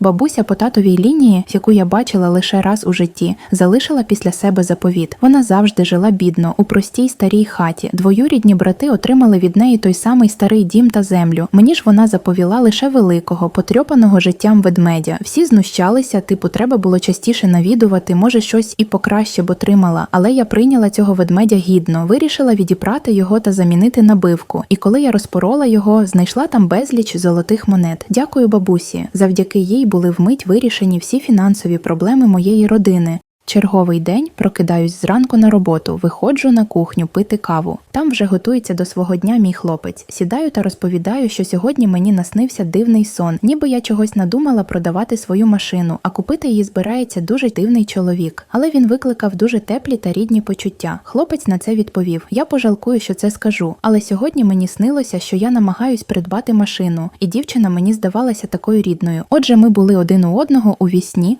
Бабуся по татовій лінії, яку я бачила лише раз у житті, залишила після себе заповіт. Вона завжди жила бідно, у простій старій хаті. Двоюрідні брати отримали від неї той самий старий дім та землю. Мені ж вона заповіла лише великого, потрьопаного життям ведмедя. Всі знущалися, типу, треба було частіше навідувати, може щось і покраще б отримала. Але я прийняла цього ведмедя гідно, вирішила відіпрати його та замінити набивку. І коли я розпорола його, знайшла там безліч золотих монет. Дякую бабусі. Завдяки їй були вмить вирішені всі фінансові проблеми моєї родини. Черговий день прокидаюсь зранку на роботу, виходжу на кухню пити каву. Там вже готується до свого дня мій хлопець. Сідаю та розповідаю, що сьогодні мені наснився дивний сон, ніби я чогось надумала продавати свою машину, а купити її збирається дуже дивний чоловік. Але він викликав дуже теплі та рідні почуття. Хлопець на це відповів: Я пожалкую, що це скажу. Але сьогодні мені снилося, що я намагаюсь придбати машину, і дівчина мені здавалася такою рідною. Отже, ми були один у одного у вісні,